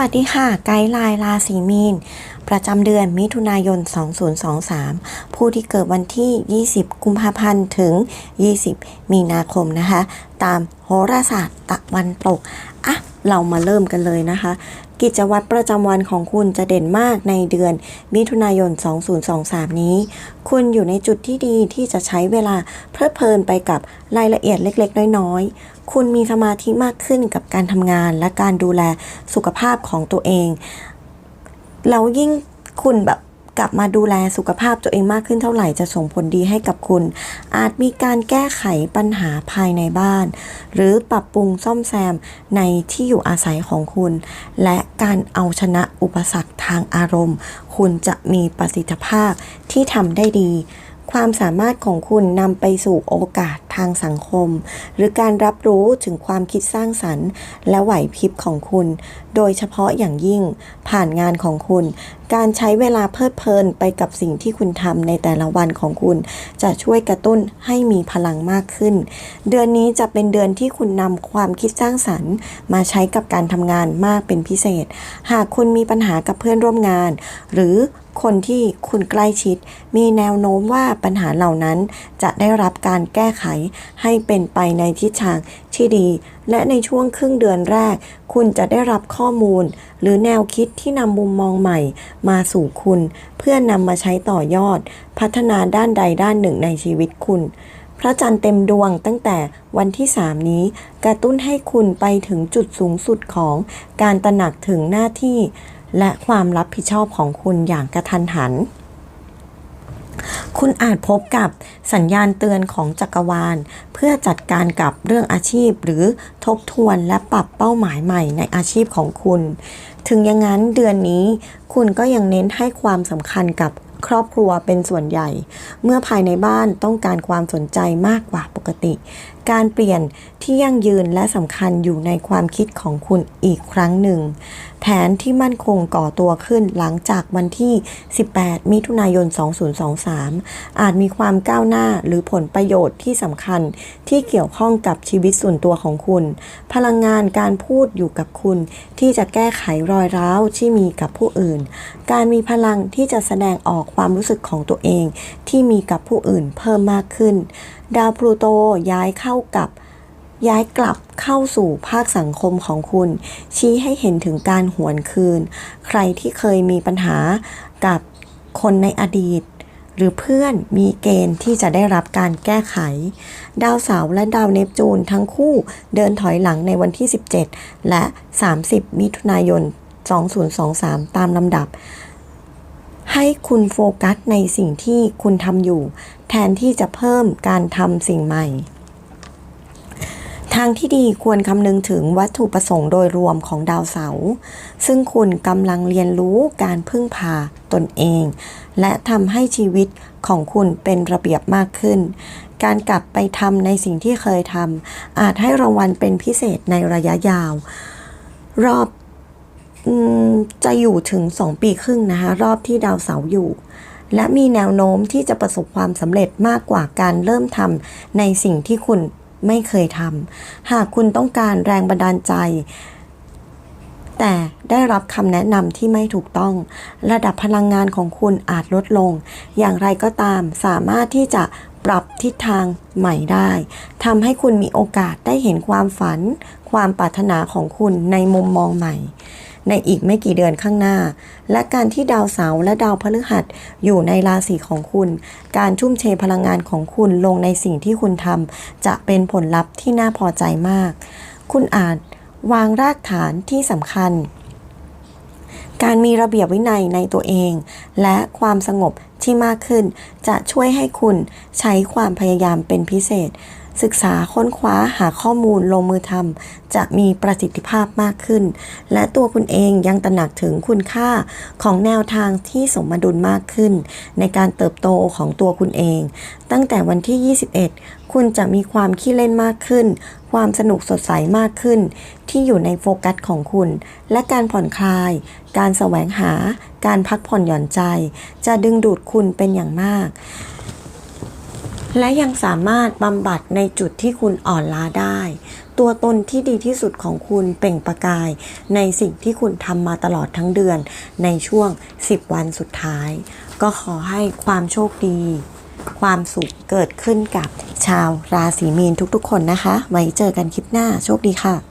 วัสดีค่ะ ไกด์ไลน์ราศีมีน ประจำเดือนมิถุนายน 2023 ผู้ที่เกิดวันที่ 20 กุมภาพันธ์ ถึง 20 มีนาคมนะคะ ตามโหราศาสตร์ตะวันตก อะ เรามาเริ่มกันเลยนะคะ กิจวัตรประจำวันของคุณจะเด่นมากในเดือนมิถุนายน 2023 นี้ คุณอยู่ในจุดที่ดีที่จะใช้เวลาเพลิดเพลินไปกับรายละเอียดเล็ก ๆ น้อย ๆ คุณมีสมาธิมากขึ้นกับการทำงานและการดูแลสุขภาพของตัวเองแล้วยิ่งคุณแบบ กลับมาดูแลสุขภาพตัวเองมากขึ้นเท่าไหร่จะส่งผลดีให้กับคุณ อาจมีการแก้ไขปัญหาภายในบ้าน หรือปรับปรุงซ่อมแซมในที่อยู่อาศัยของคุณ และการเอาชนะอุปสรรคทางอารมณ์ คุณจะมีประสิทธิภาพที่ทำได้ดี ความสามารถของคุณนำไปสู่โอกาส ทางสังคม หรือการรับรู้ถึงความคิดสร้างสรรค์ และไหวพริบของคุณ โดยเฉพาะอย่างยิ่งผ่านงานของคุณ การใช้เวลาเพลิดเพลินไปกับสิ่งที่คุณทำในแต่ละวันของคุณ จะช่วยกระตุ้นให้มีพลังมากขึ้น เดือนนี้จะเป็นเดือนที่คุณนำความคิดสร้างสรรค์ มาใช้กับการทำงานมากเป็นพิเศษ หากคุณมีปัญหากับเพื่อนร่วมงาน หรือคนที่คุณใกล้ชิด มีแนวโน้มว่าปัญหาเหล่านั้นจะได้รับการแก้ไขให้เป็นไปในทิศทางที่ดี และในช่วงครึ่งเดือนแรก คุณจะได้รับข้อมูล หรือแนวคิดที่นำมุมมองใหม่ มาสู่คุณ เพื่อนำมาใช้ต่อยอด พัฒนาด้านใดด้านหนึ่งในชีวิตคุณพระจันทร์เต็มดวงตั้งแต่วันที่ 3 นี้ กระตุ้นให้คุณไปถึงจุดสูงสุดของการตระหนักถึงหน้าที่ และความรับผิดชอบของคุณอย่างกระทันหัน คุณอาจพบกับสัญญาณเตือนของจักรวาล เพื่อจัดการกับเรื่องอาชีพ หรือทบทวนและปรับเป้าหมายใหม่ในอาชีพของคุณ ถึงอย่างนั้นเดือนนี้คุณก็ยังเน้นให้ความสำคัญกับครอบครัวเป็นส่วนใหญ่ เมื่อภายในบ้านต้องการความสนใจมากกว่าปกติการเปลี่ยนที่ยั่งยืนและสำคัญอยู่ในความคิดของคุณอีกครั้งหนึ่ง แผนที่มั่นคงก่อตัวขึ้นหลังจากวันที่ 18 มิถุนายน 2023 อาจมีความก้าวหน้าหรือผลประโยชน์ที่สำคัญที่เกี่ยวข้องกับชีวิตส่วนตัวของคุณ พลังงานการพูดอยู่กับคุณ ที่จะแก้ไขรอยร้าวที่มีกับผู้อื่น การมีพลังที่จะแสดงออกความรู้สึกของตัวเอง ที่มีกับผู้อื่นเพิ่มมากขึ้นดาวพลูโตย้ายเข้ากับ ย้ายกลับเข้าสู่ภาคสังคมของคุณ ชี้ให้เห็นถึงการหวนคืน ใครที่เคยมีปัญหากับคนในอดีต หรือเพื่อนมีเกณฑ์ที่จะได้รับการแก้ไข ดาวเสาร์และดาวเนปจูนทั้งคู่เดินถอยหลังในวันที่ 17 และ 30 มิถุนายน 2023 ตามลำดับ ให้คุณโฟกัสในสิ่งที่คุณทำอยู่ แทนที่จะเพิ่มการทำสิ่งใหม่ ทางที่ดีควรคำนึงถึงวัตถุประสงค์โดยรวมของดาวเสาร์ซึ่งคุณกำลังเรียนรู้การพึ่งพาตนเอง และทำให้ชีวิตของคุณเป็นระเบียบมากขึ้น การกลับไปทำในสิ่งที่เคยทำอาจให้รางวัลเป็นพิเศษในระยะยาว รอบ จะอยู่ถึง 2 ปีครึ่งนะคะรอบที่ดาวเสาร์อยู่ และมีแนวโน้มที่จะประสบความสำเร็จมากกว่าการเริ่มทำในสิ่งที่คุณไม่เคยทำหากคุณต้องการแรงบันดาลใจ แต่ได้รับคำแนะนำที่ไม่ถูกต้อง ระดับพลังงานของคุณอาจลดลง อย่างไรก็ตามสามารถที่จะปรับทิศทางใหม่ได้ทำให้คุณมีโอกาสได้เห็นความฝัน ความปรารถนาของคุณในมุมมองใหม่ ในอีกไม่กี่เดือนข้างหน้า และการที่ดาวเสาร์และดาวพฤหัสอยู่ในราศีของคุณ การชุ่มเทพลังงานของคุณลงในสิ่งที่คุณทำจะเป็นผลลัพธ์ที่น่าพอใจมาก คุณอาจวางรากฐานที่สำคัญ การมีระเบียบวินัยในตัวเอง และความสงบ ที่มากขึ้น จะช่วยให้คุณใช้ความพยายามเป็นพิเศษ ศึกษาค้นคว้าหาข้อมูลลงมือทำจะมีประสิทธิภาพมากขึ้น และตัวคุณเองยังตระหนักถึงคุณค่าของแนวทางที่สมดุลมากขึ้น ในการเติบโตของตัวคุณเอง ตั้งแต่วันที่ 21คุณจะมีความขี้เล่นมากขึ้น ความสนุกสดใสมากขึ้น ที่อยู่ในโฟกัสของคุณ และการผ่อนคลาย การแสวงหา การพักผ่อนหย่อนใจ จะดึงดูดคุณเป็นอย่างมาก และยังสามารถบำบัดในจุดที่คุณอ่อนล้าได้ ตัวตนที่ดีที่สุดของคุณเปล่งประกาย ในสิ่งที่คุณทำมาตลอดทั้งเดือน ในช่วง 10 วันสุดท้าย ก็ขอให้ความโชคดี ความสุขเกิดขึ้นกับชาวราศีมีนทุกๆ คนนะคะ ไว้เจอกันคลิปหน้าโชคดีค่ะ